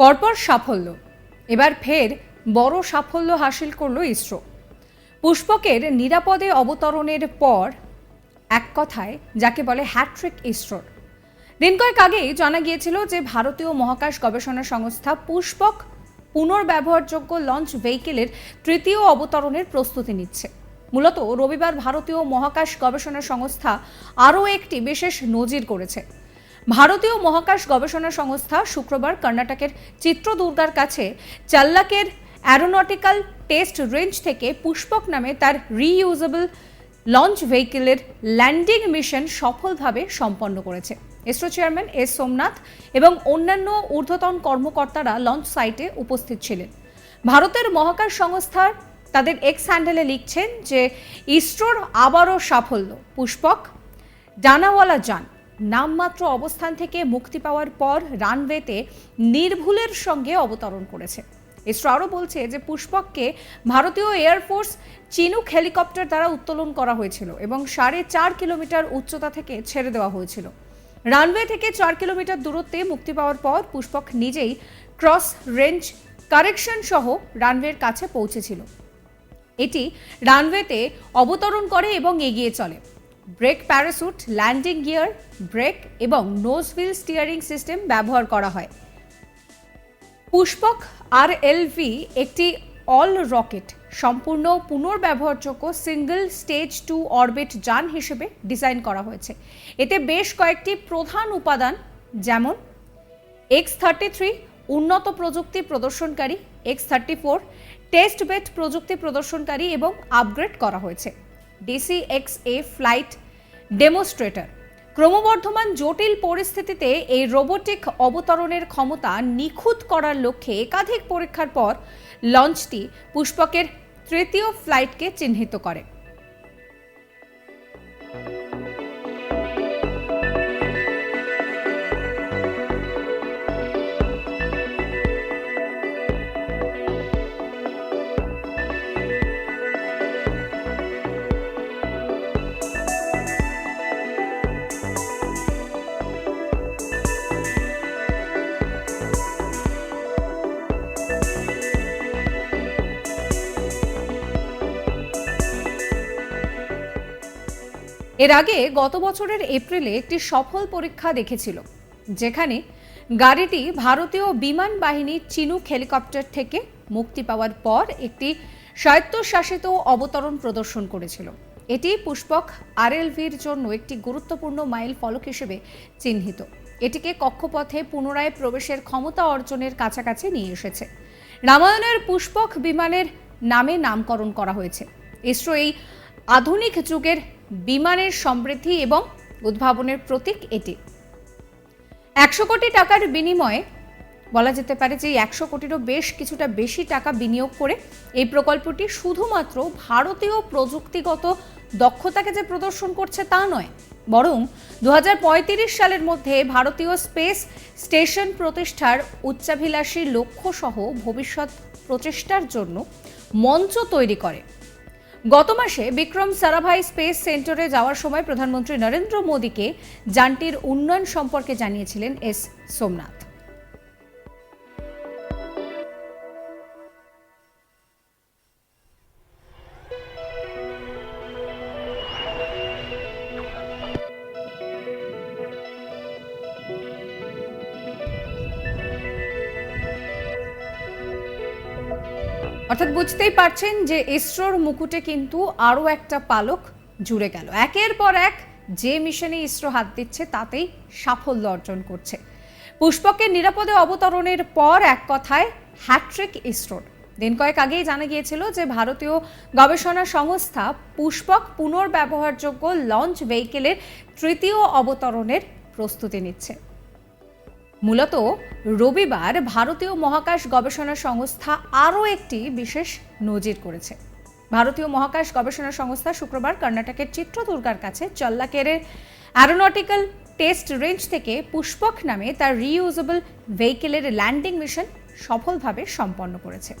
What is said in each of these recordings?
পরপর সাফল্য। এবার ফের বড় সাফল্য হাসিল করল ইসরো। পুষ্পকের নিরাপদে অবতরণের পর এক কথায় যাকে বলে হ্যাট্রিক ইসরোর দিন কয়েক আগেই জানা গিয়েছিল যে ভারতীয় মহাকাশ গবেষণা সংস্থা পুষ্পক পুনর্ব্যবহারযোগ্য লঞ্চ ভেহিকেলের তৃতীয় অবতরণের প্রস্তুতি নিচ্ছে। মূলত রবিবার ভারতীয় মহাকাশ গবেষণা সংস্থা আরও একটি বিশেষ নজির করেছে। ভারতীয় মহাকাশ গবেষণা সংস্থা শুক্রবার কর্ণাটকের চিত্রদুর্গার কাছে চাল্লাকের অ্যারোনটিক্যাল টেস্ট রেঞ্জ থেকে পুষ্পক নামে তার রিইউজেবল লঞ্চ ভেহিকেলের ল্যান্ডিং মিশন সফলভাবে সম্পন্ন করেছে। ইসরো চেয়ারম্যান এস সোমনাথ এবং অন্যান্য ঊর্ধ্বতন কর্মকর্তারা লঞ্চ সাইটে উপস্থিত ছিলেন। ভারতের মহাকাশ সংস্থার তাদের এক্স হ্যান্ডেলে লিখছেন যে, ইসরোর আবারও সাফল্য। পুষ্পক, ডানাওয়ালা যান। নামমাত্র অবস্থান থেকে মুক্তি পাওয়ার পর রানওয়েতে নির্ভুলের সঙ্গে অবতরণ করেছে। ইসরো আরও বলছে যে পুষ্পককে ভারতীয় এয়ারফোর্স চিনুক হেলিকপ্টার দ্বারা উত্তোলন করা হয়েছিল এবং সাড়ে চার কিলোমিটার উচ্চতা থেকে ছেড়ে দেওয়া হয়েছিল। রানওয়ে থেকে চার কিলোমিটার দূরত্বে মুক্তি পাওয়ার পর পুষ্পক নিজেই ক্রস রেঞ্জ কারেকশন সহ রানওয়ের কাছে পৌঁছেছিল। এটি রানওয়েতে অবতরণ করে এবং এগিয়ে চলে। Brake parachute, landing gear, brake এবং নোজ হুইল স্টিয়ারিং সিস্টেম ব্যবহার করা হয়। পুষ্পক আর এলভি একটি অল রকেট সম্পূর্ণ পুনর্ব্যবহারযোগ্য সিঙ্গল স্টেজ টু অরবিট যান হিসেবে ডিজাইন করা হয়েছে। এতে বেশ কয়েকটি প্রধান উপাদান যেমন এক্স থার্টি থ্রি উন্নত প্রযুক্তি প্রদর্শনকারী X thirty four test bed প্রযুক্তি প্রদর্শনকারী এবং আপগ্রেড করা হয়েছে। DC X A flight demonstrator ক্রমবর্ধমান জটিল পরিস্থিতিতে এই রোবোটিক অবতরণের ক্ষমতা নিখুঁত করার লক্ষ্যে একাধিক পরীক্ষার পর লঞ্চটি পুষ্পকের তৃতীয় ফ্লাইটকে চিহ্নিত করে। এর আগে গত বছরের এপ্রিলে একটি সফল পরীক্ষা দেখেছিল, যেখানে গাড়িটি ভারতীয় বিমান বাহিনীর চিনুক হেলিকপ্টার থেকে মুক্তি পাওয়ার পর একটি স্বায়ত্তশাসিত অবতরণ প্রদর্শন করেছিল। এটি পুষ্পক আরএলভির জন্য একটি গুরুত্বপূর্ণ মাইল ফলক হিসেবে চিহ্নিত। এটিকে কক্ষপথে পুনরায় প্রবেশের ক্ষমতা অর্জনের কাছাকাছি নিয়ে এসেছে। রামায়ণের পুষ্পক বিমানের নামে নামকরণ করা হয়েছে। ইসরো এই আধুনিক যুগের বিমানের সমৃদ্ধি এবং উদ্ভাবনের প্রতীক এটি। একশো কোটি টাকার বিনিময়ে বলা যেতে পারে যে একশো কোটিরও বেশ কিছুটা বেশি টাকা বিনিয়োগ করে এই প্রকল্পটি শুধুমাত্র ভারতীয় প্রযুক্তিগত দক্ষতাকে যে প্রদর্শন করছে তা নয়, বরং দু হাজার পঁয়ত্রিশ সালের মধ্যে ভারতীয় স্পেস স্টেশন প্রতিষ্ঠার উচ্চাভিলাষী লক্ষ্যসহ ভবিষ্যৎ প্রচেষ্টার জন্য মঞ্চ তৈরি করে। গত মাসে বিক্রম সারাভাই স্পেস সেন্টারে যাওয়ার সময় প্রধানমন্ত্রী নরেন্দ্র মোদীকে যানটির উন্নয়ন সম্পর্কে জানিয়েছিলেন এস সোমনাথ। অর্থাৎ বুঝতেই পারছেন যে ইসরোর মুকুটে কিন্তু আরও একটা পালক জুড়ে গেল। একের পর এক যে মিশনে ইসরো হাত দিচ্ছে, তাতেই সাফল্য অর্জন করছে। পুষ্পকের নিরাপদে অবতরণের পর এক কথায় হ্যাট্রিক ইসরোর। দিন কয়েক আগেই জানা গিয়েছিল যে ভারতীয় গবেষণা সংস্থা পুষ্পক পুনর্ব্যবহারযোগ্য লঞ্চ ভেহিকেলের তৃতীয় অবতরণের প্রস্তুতি নিচ্ছে। মূলত রবিবার ভারতীয় মহাকাশ গবেষণা সংস্থা আরও একটি বিশেষ নজির করেছে। ভারতীয় মহাকাশ গবেষণা সংস্থা শুক্রবার কর্ণাটকের চিত্রদুর্গার কাছে চল্লাকেরের অ্যারোনটিক্যাল টেস্ট রেঞ্জ থেকে পুষ্পক নামে তার রিইউজেবল ভেহিকেলের ল্যান্ডিং মিশন সফলভাবে সম্পন্ন করেছে।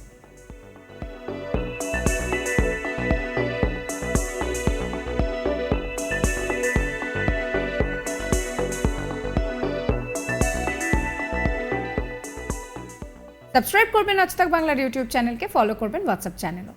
সাবস্ক্রাইব করবেন আজ তাক বাংলার ইউটিউব চ্যানেলকে ফলো করবেন হোয়াটসঅ্যাপ চ্যানেলও